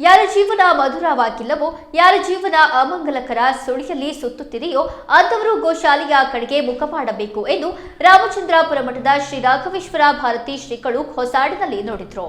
ಯಾರ ಜೀವನ ಮಧುರವಾಗಿಲ್ಲವೋ, ಯಾರ ಜೀವನ ಅಮಂಗಲಕರ ಸುಳಿಯಲ್ಲಿ ಸುತ್ತುತ್ತಿದೆಯೋ, ಅಂಥವರು ಗೋಶಾಲೆಯ ಕಡೆಗೆ ಮುಖ ಮಾಡಬೇಕು ಎಂದು ರಾಮಚಂದ್ರಾಪುರ ಮಠದ ಶ್ರೀ ರಾಘವೇಶ್ವರ ಭಾರತಿ ಶ್ರೀಗಳು ಹೊಸಾಡಿನಲ್ಲಿ ನೋಡಿದ್ರು.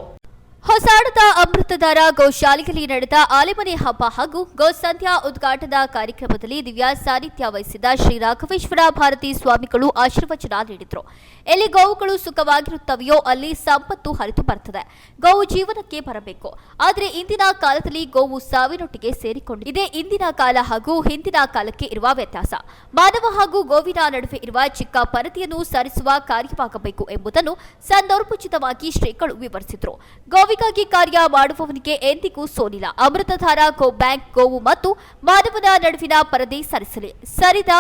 ಹೊಸಾಡದ ಅಮೃತಧಾರ ಗೋಶಾಲೆಯಲ್ಲಿ ನಡೆದ ಆಲೆಮನೆ ಹಬ್ಬ ಹಾಗೂ ಗೋ ಸಂಧ್ಯಾ ಉದ್ಘಾಟನಾ ಕಾರ್ಯಕ್ರಮದಲ್ಲಿ ದಿವ್ಯಾ ಸಾನ್ನಿಧ್ಯ ವಹಿಸಿದ ಶ್ರೀ ರಾಘವೇಶ್ವರ ಭಾರತಿ ಸ್ವಾಮಿಗಳು ಆಶೀರ್ವಚನ ನೀಡಿದರು. ಎಲ್ಲಿ ಗೋವುಗಳು ಸುಖವಾಗಿರುತ್ತವೆಯೋ ಅಲ್ಲಿ ಸಂಪತ್ತು ಹರಿದು ಬರ್ತದೆ. ಗೋವು ಜೀವನಕ್ಕೆ ಬರಬೇಕು. ಆದರೆ ಇಂದಿನ ಕಾಲದಲ್ಲಿ ಗೋವು ಸಾವಿನೊಟ್ಟಿಗೆ ಸೇರಿಕೊಂಡಿದೆ. ಇದೇ ಇಂದಿನ ಕಾಲ ಹಾಗೂ ಹಿಂದಿನ ಕಾಲಕ್ಕೆ ಇರುವ ವ್ಯತ್ಯಾಸ. ಮಾನವ ಹಾಗೂ ಗೋವಿನ ನಡುವೆ ಇರುವ ಚಿಕ್ಕ ಪರದೆಯನ್ನು ಸರಿಸುವ ಕಾರ್ಯವಾಗಬೇಕು ಎಂಬುದನ್ನು ಸಂದರ್ಭೋಚಿತವಾಗಿ ಶ್ರೀಗಳು ವಿವರಿಸಿದರು. ಗೋವಿಗಾಗಿ ಕಾರ್ಯ ಮಾಡುವವನಿಗೆ ಎಂದಿಗೂ ಸೋಲಿಲ್ಲ. ಅಮೃತಧಾರ ಗೋ ಬ್ಯಾಂಕ್ ಗೋವು ಮತ್ತು ಮಾನವನ ನಡುವಿನ ಪರದೆ ಸರಿಸಲಿ, ಸರಿದ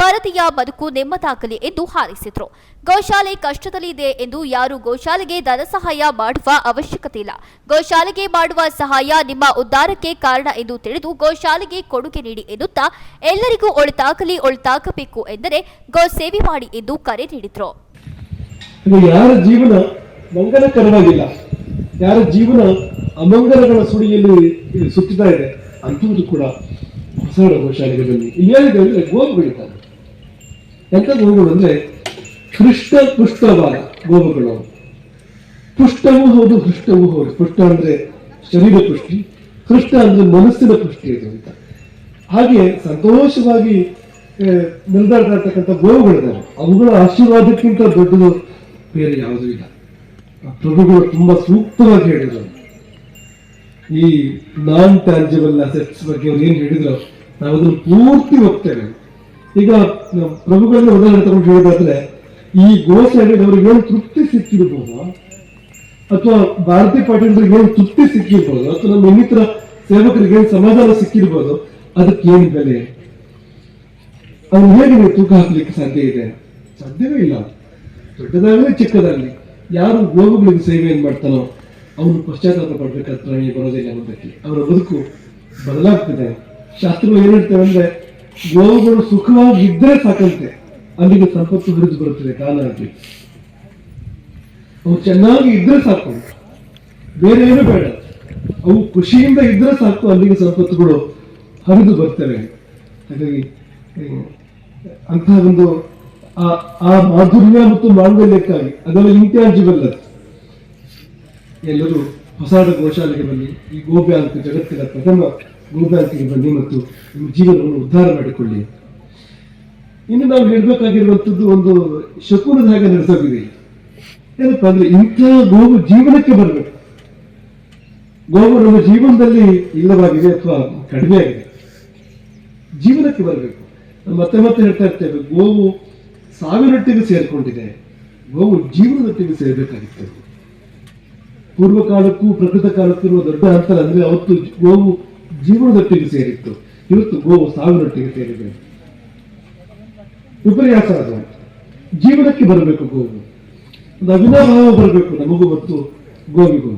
ಪರದೆಯ ಬದುಕು ನೆಮ್ಮದಾಗಲಿ ಎಂದು ಹಾರೈಸಿದ್ರು. ಗೋಶಾಲೆ ಕಷ್ಟದಲ್ಲಿದೆ ಎಂದು ಯಾರು ಗೋಶಾಲೆಗೆ ಧನ ಸಹಾಯ ಮಾಡುವ ಅವಶ್ಯಕತೆ ಇಲ್ಲ. ಗೋಶಾಲೆಗೆ ಮಾಡುವ ಸಹಾಯ ನಿಮ್ಮ ಉದ್ಧಾರಕ್ಕೆ ಕಾರಣ ಎಂದು ತಿಳಿದು ಗೋಶಾಲೆಗೆ ಕೊಡುಗೆ ನೀಡಿ ಎನ್ನುತ್ತಾ ಎಲ್ಲರಿಗೂ ಒಳಿತಾಗಲಿ, ಒಳಿತಾಗಬೇಕು ಎಂದರೆ ಗೋ ಸೇವೆ ಮಾಡಿ ಎಂದು ಕರೆ ನೀಡಿದ್ರು. ಇದು ಮಂಗಲಕರವಾಗಿಲ್ಲ ಯಾರ ಜೀವನ ಅಮಂಗಲಗಳ ಸುಳಿಯಲ್ಲಿ ಸುತ್ತಿತಾ ಇದೆ ಅಂತೂ ಕೂಡ ಹೊಸ ಗೋಶಾಲೆಗೆ ಬನ್ನಿ ಅಂದರೆ ಅಂದ್ರೆ ಬೆಳೀತಾರೆ. ಎಂತ ಗೋವುಗಳು ಅಂದ್ರೆ ಹೃಷ್ಟ ಪುಷ್ಟವಾದ ಗೋವುಗಳು. ಪುಷ್ಟವೂ ಹೌದು ಹೃಷ್ಟವೂ ಹೌದು. ಪುಷ್ಟ ಅಂದ್ರೆ ಶರೀರ ಪುಷ್ಟಿ ಹೃಷ್ಟ ಅಂದ್ರೆ ಮನಸ್ಸಿನ ಪುಷ್ಟಿ ಇದು ಅಂತ. ಹಾಗೆ ಸಂತೋಷವಾಗಿ ಮೆರೆದಾಡ್ತಾ ಇರ್ತಕ್ಕಂಥ ಗೋವುಗಳಿದ್ದಾವೆ ಅವುಗಳ ಆಶೀರ್ವಾದಕ್ಕಿಂತ ದೊಡ್ಡದು ಬೇರೆ ಯಾವುದೂ ಇಲ್ಲ. ಪ್ರಭುಗಳು ತುಂಬಾ ಸೂಕ್ತವಾಗಿ ಹೇಳಿದರು. ಈ ನಾನ್ ಟ್ಯಾಂಜಿಬಲ್ ಅಸೆಟ್ಸ್ ಬಗ್ಗೆ ಅವ್ರು ಏನು ಹೇಳಿದ್ರು ನಾವು ಅದನ್ನು ಪೂರ್ತಿ ಹೋಗ್ತೇವೆ ಈಗ ಪ್ರಭುಗಳನ್ನ ಉದಾಹರಣೆ ತಗೊಂಡು ಹೇಳೋದಾದ್ರೆ, ಈ ಗೋಶಾಲೆಗೆ ಅವ್ರಿಗೆ ಏನು ತೃಪ್ತಿ ಸಿಕ್ಕಿರ್ಬೋದು, ಅಥವಾ ಭಾರತೀಯ ಪಾಟೀಲ್ರಿಗೆ ಏನು ತೃಪ್ತಿ ಸಿಕ್ಕಿರ್ಬೋದು, ಅಥವಾ ನಮ್ಮ ಇನ್ನಿತರ ಸೇವಕರಿಗೆ ಏನು ಸಮಾಧಾನ ಸಿಕ್ಕಿರ್ಬೋದು ಅದಕ್ಕೆ ಏನು ಬೆಲೆ? ಅವ್ರು ಹೇಗೆ ತೂಕ ಹಾಕ್ಲಿಕ್ಕೆ ಸಾಧ್ಯ ಇದೆ? ಸಾಧ್ಯವೇ ಇಲ್ಲ. ದೊಡ್ಡದಾಗಲಿ ಚಿಕ್ಕದಾಗಲಿ. ಯಾರು ಗೋವುಗಳಿಗೆ ಸೇವೆಯನ್ನು ಮಾಡ್ತಾನೋ ಅವನು ಪಶ್ಚಾತ್ತಾಪ ಪಡ್ಬೇಕಾದ ಬರೋದಿಲ್ಲ ಅನ್ನೋದಕ್ಕೆ. ಅವರ ಬದುಕು ಬದಲಾಗ್ತದೆ. ಶಾಸ್ತ್ರಗಳು ಏನ್ ಹೇಳ್ತೇವೆ ಅಂದ್ರೆ ಗೋವುಗಳು ಸುಖವಾಗಿ ಇದ್ರೆ ಸಾಕಂತೆ, ಅಲ್ಲಿಗೆ ಸಂಪತ್ತು ಹರಿದು ಬರುತ್ತದೆ ತಾನಾಗಿ ಅವು ಚೆನ್ನಾಗಿ ಇದ್ರೆ ಸಾಕು. ಬೇರೆ ಏನು ಬೇಡ. ಅವು ಖುಷಿಯಿಂದ ಇದ್ರೆ ಸಾಕು, ಅಲ್ಲಿಗೆ ಸಂಪತ್ತುಗಳು ಹರಿದು ಬರ್ತವೆ. ಹಾಗಾಗಿ ಅಂತಹ ಒಂದು ಆ ಮಾಧುರ್ಯ ಮತ್ತು ಮಾಂಗಲ್ಯಕ್ಕಾಗಿ ಅದೆಲ್ಲ ಇಂಟ್ಯಾಂಜಿಬಲ್ ಅದು. ಎಲ್ಲರೂ ಹೊಸಾದ ಗೋಶಾಲೆಗೆ ಬನ್ನಿ, ಈ ಗೋ ಬ್ಯಾಂಕ್ ಜಗತ್ತಿನ ಪ್ರಥಮ ಗೋ ಬ್ಯಾಂಕಿಗೆ ಬನ್ನಿ ಮತ್ತು ನಿಮ್ಮ ಜೀವನವನ್ನು ಉದ್ಧಾರ ಮಾಡಿಕೊಳ್ಳಿ. ಇನ್ನು ನಾವು ಹೇಳಬೇಕಾಗಿರುವಂಥದ್ದು ಒಂದು ಶಕುನದ ಹಾಗೆ ನಡೆಸೋಗಿದೆ. ಏನಪ್ಪ ಅಂದ್ರೆ ಇಂಥ ಗೋವು ಜೀವನಕ್ಕೆ ಬರಬೇಕು. ಗೋವು ನಮ್ಮ ಜೀವನದಲ್ಲಿ ಇಲ್ಲವಾಗಿದೆ ಅಥವಾ ಕಡಿಮೆ ಆಗಿದೆ. ಜೀವನಕ್ಕೆ ಬರಬೇಕು. ಮತ್ತೆ ಮತ್ತೆ ಹೇಳ್ತಾ ಇರ್ತೇವೆ, ಗೋವು ಸಾವಿನೊಟ್ಟಿಗೆ ಸೇರಿಕೊಂಡಿದೆ. ಗೋವು ಜೀವನದೊಟ್ಟಿಗೆ ಸೇರ್ಬೇಕಾಗಿತ್ತು. ಪೂರ್ವಕಾಲಕ್ಕೂ ಪ್ರಕೃತ ಕಾಲಕ್ಕೂ ಇರುವ ದೊಡ್ಡ ಅಂತರ ಅಂದ್ರೆ ಅವತ್ತು ಗೋವು ಜೀವನದೊಟ್ಟಿಗೆ ಸೇರಿತ್ತು. ಇವತ್ತು ಗೋವು ಸಾವಿನೊಟ್ಟಿಗೆ ಸೇರಿದೆ. ವಿಪರ್ಯಾಸ ಅದು. ಜೀವನಕ್ಕೆ ಬರಬೇಕು ಗೋವು ಒಂದು ಅವಿನಾಭಾವ ಬರಬೇಕು ನಮಗೂ ಮತ್ತು ಗೋವಿಗೂ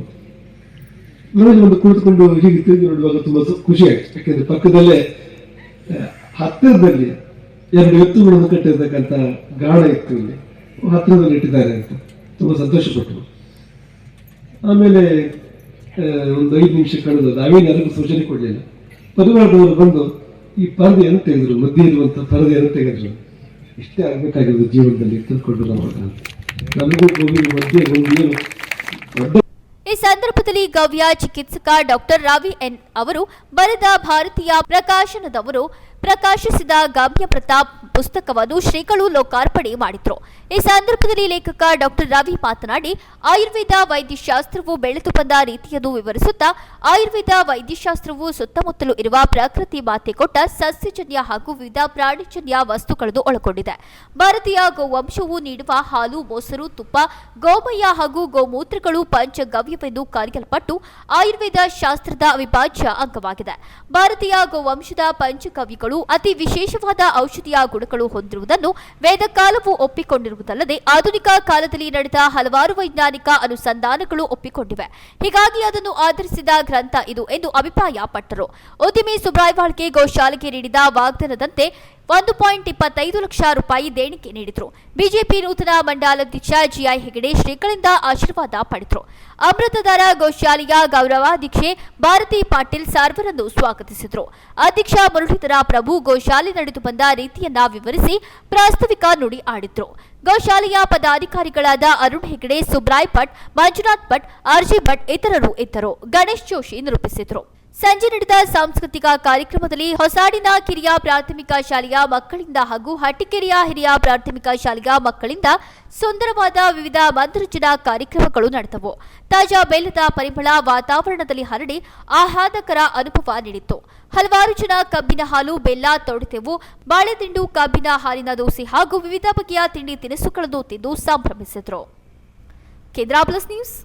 ನೋಡಿ ಒಂದು ಕುಳಿತುಕೊಂಡು ಹೀಗೆ ತಿರುಗಿ ನೋಡುವಾಗ ತುಂಬಾ ಖುಷಿ ಆಯ್ತು. ಯಾಕೆಂದ್ರೆ ಪಕ್ಕದಲ್ಲೇ ಹತ್ತಿರದಲ್ಲಿ ಎರಡು ಎತ್ತುಗಳನ್ನು ಕಟ್ಟಿರ್ತಕ್ಕಂಥ ಗಾಢ ಇತ್ತು ಇಲ್ಲಿ. ಹತ್ತಿರದಲ್ಲಿ ಇಟ್ಟಿದ್ದಾರೆ ಅಂತ. ತುಂಬಾ ಸಂತೋಷಪಟ್ಟರು. ಆಮೇಲೆ ಒಂದು ಐದು ನಿಮಿಷ ಕಳೆದು ನಾವೇನು ಯಾರಿಗೂ ಸೂಚನೆ ಕೊಡಲಿಲ್ಲ. ಪರಿವಾರದವರು ಬಂದು ಈ ಪರದೆಯನ್ನು ತೆಗೆದ್ರು, ಮಧ್ಯೆ ಇರುವಂತಹ ಪರದೆಯನ್ನು ತೆಗೆದ್ರು. ಇಷ್ಟೇ ಆಗಬೇಕಾಗಿರೋದು ಜೀವನದಲ್ಲಿ ತಿಳ್ಕೊಂಡು ನಾವು ನಮಗೂ ಗೋವಿನ ಮಧ್ಯೆ ಒಂದು ಏನು ಈ ಸಂದರ್ಭದಲ್ಲಿ ಗವ್ಯ ಚಿಕಿತ್ಸಕ ಡಾಕ್ಟರ್ ರವಿ ಎನ್ ಅವರು ಬರೆದ ಭಾರತೀಯ ಪ್ರಕಾಶನದವರು ಪ್ರಕಾಶಿಸಿದ ಗಮ್ಯ ಪ್ರತಾಪ್ ಪುಸ್ತಕವನ್ನು ಶ್ರೀಗಳು ಲೋಕಾರ್ಪಣೆ ಮಾಡಿದ್ರು. ಈ ಸಂದರ್ಭದಲ್ಲಿ ಲೇಖಕ ಡಾಕ್ಟರ್ ರವಿ ಮಾತನಾಡಿ, ಆಯುರ್ವೇದ ವೈದ್ಯಶಾಸ್ತ್ರವು ಬೆಳೆದು ಬಂದ ರೀತಿಯನ್ನು ವಿವರಿಸುತ್ತಾ, ಆಯುರ್ವೇದ ವೈದ್ಯಶಾಸ್ತ್ರವು ಸುತ್ತಮುತ್ತಲು ಇರುವ ಪ್ರಕೃತಿ ಮಾತೆ ಕೊಟ್ಟ ಸಸ್ಯಜನ್ಯ ಹಾಗೂ ವಿವಿಧ ಪ್ರಾಣಿಜನ್ಯ ವಸ್ತುಗಳನ್ನು ಒಳಗೊಂಡಿದೆ. ಭಾರತೀಯ ಗೋವಂಶವು ನೀಡುವ ಹಾಲು, ಮೊಸರು, ತುಪ್ಪ, ಗೋಮಯ ಹಾಗೂ ಗೋಮೂತ್ರಗಳು ಪಂಚಗವ್ಯವೆಂದು ಕರೆಯಲ್ಪಟ್ಟು ಆಯುರ್ವೇದ ಶಾಸ್ತ್ರದ ಅವಿಭಾಜ್ಯ ಅಂಗವಾಗಿದೆ. ಭಾರತೀಯ ಗೋವಂಶದ ಪಂಚಗವ್ಯಗಳು ಅತಿ ವಿಶೇಷವಾದ ಔಷಧೀಯ ಗುಣಗಳು ಹೊಂದಿರುವುದನ್ನು ವೇದಕಾಲವು ಒಪ್ಪಿಕೊಂಡಿರುವುದಲ್ಲದೆ ಆಧುನಿಕ ಕಾಲದಲ್ಲಿ ನಡೆದ ಹಲವಾರು ವೈಜ್ಞಾನಿಕ ಅನುಸಂಧಾನಗಳು ಒಪ್ಪಿಕೊಂಡಿವೆ. ಹೀಗಾಗಿ ಅದನ್ನು ಆಧರಿಸಿದ ಗ್ರಂಥ ಇದು ಎಂದು ಅಭಿಪ್ರಾಯಪಟ್ಟರು. ಉದ್ಯಮಿ ಸುಬ್ರಾಯ್ವಾಳ್ಗೆ ಗೋಶಾಲೆಗೆ ನೀಡಿದ ವಾಗ್ದಾನದಂತೆ ಒಂದು ಪಾಯಿಂಟ್ ಇಪ್ಪತ್ತೈದು ಲಕ್ಷ ರೂಪಾಯಿ ದೇಣಿಗೆ ನೀಡಿದರು. ಬಿಜೆಪಿ ನೂತನ ಮಂಡಲಾಧ್ಯಕ್ಷ ಜಿಐ ಹೆಗಡೆ ಶ್ರೀಗಳಿಂದ ಆಶೀರ್ವಾದ ಪಡೆದರು. ಅಮೃತಧಾರ ಗೋಶಾಲೆಯ ಗೌರವಾಧ್ಯಕ್ಷೆ ಭಾರತಿ ಪಾಟೀಲ್ ಸರ್ವರನ್ನು ಸ್ವಾಗತಿಸಿದರು. ಅಧ್ಯಕ್ಷ ಮುರಳೀಧರ ಪ್ರಭು ಗೋಶಾಲೆ ನಡೆದು ಬಂದ ರೀತಿಯನ್ನ ವಿವರಿಸಿ ಪ್ರಾಸ್ತಾವಿಕ ನುಡಿ ಆಡಿದ್ರು. ಗೋಶಾಲೆಯ ಪದಾಧಿಕಾರಿಗಳಾದ ಅರುಣ್ ಹೆಗಡೆ, ಸುಬ್ರಾಯ್ ಭಟ್, ಮಂಜುನಾಥ್ ಭಟ್ ಆರ್ಜಿ ಭಟ್ ಇತರರು ಇದ್ದರು. ಗಣೇಶ್ ಜೋಶಿ ನಿರೂಪಿಸಿದರು. ಸಂಜೆ ನಡೆದ ಸಾಂಸ್ಕೃತಿಕ ಕಾರ್ಯಕ್ರಮದಲ್ಲಿ ಹೊಸಾಡಿನ ಕಿರಿಯ ಪ್ರಾಥಮಿಕ ಶಾಲೆಯ ಮಕ್ಕಳಿಂದ ಹಾಗೂ ಹಟ್ಟಿಕೆರೆಯ ಹಿರಿಯ ಪ್ರಾಥಮಿಕ ಶಾಲೆಯ ಮಕ್ಕಳಿಂದ ಸುಂದರವಾದ ವಿವಿಧ ಮನರಂಜನಾ ಕಾರ್ಯಕ್ರಮಗಳು ನಡೆದವು. ತಾಜಾ ಬೆಲ್ಲದ ಪರಿಮಳ ವಾತಾವರಣದಲ್ಲಿ ಹರಡಿ ಆಹ್ಲಾದಕರ ಅನುಭವ ನೀಡಿತ್ತು. ಹಲವಾರು ಜನ ಕಬ್ಬಿನ ಹಾಲು, ಬೆಲ್ಲ, ತೊಡೆತೆವು, ಬಾಳೆದಿಂಡು, ಕಬ್ಬಿನ ಹಾಲಿನ ದೋಸೆ ಹಾಗೂ ವಿವಿಧ ಬಗೆಯ ತಿಂಡಿ ತಿನಿಸುಗಳನ್ನು ತಿಂದು ಸಂಭ್ರಮಿಸಿದರು. ನ್ಯೂಸ್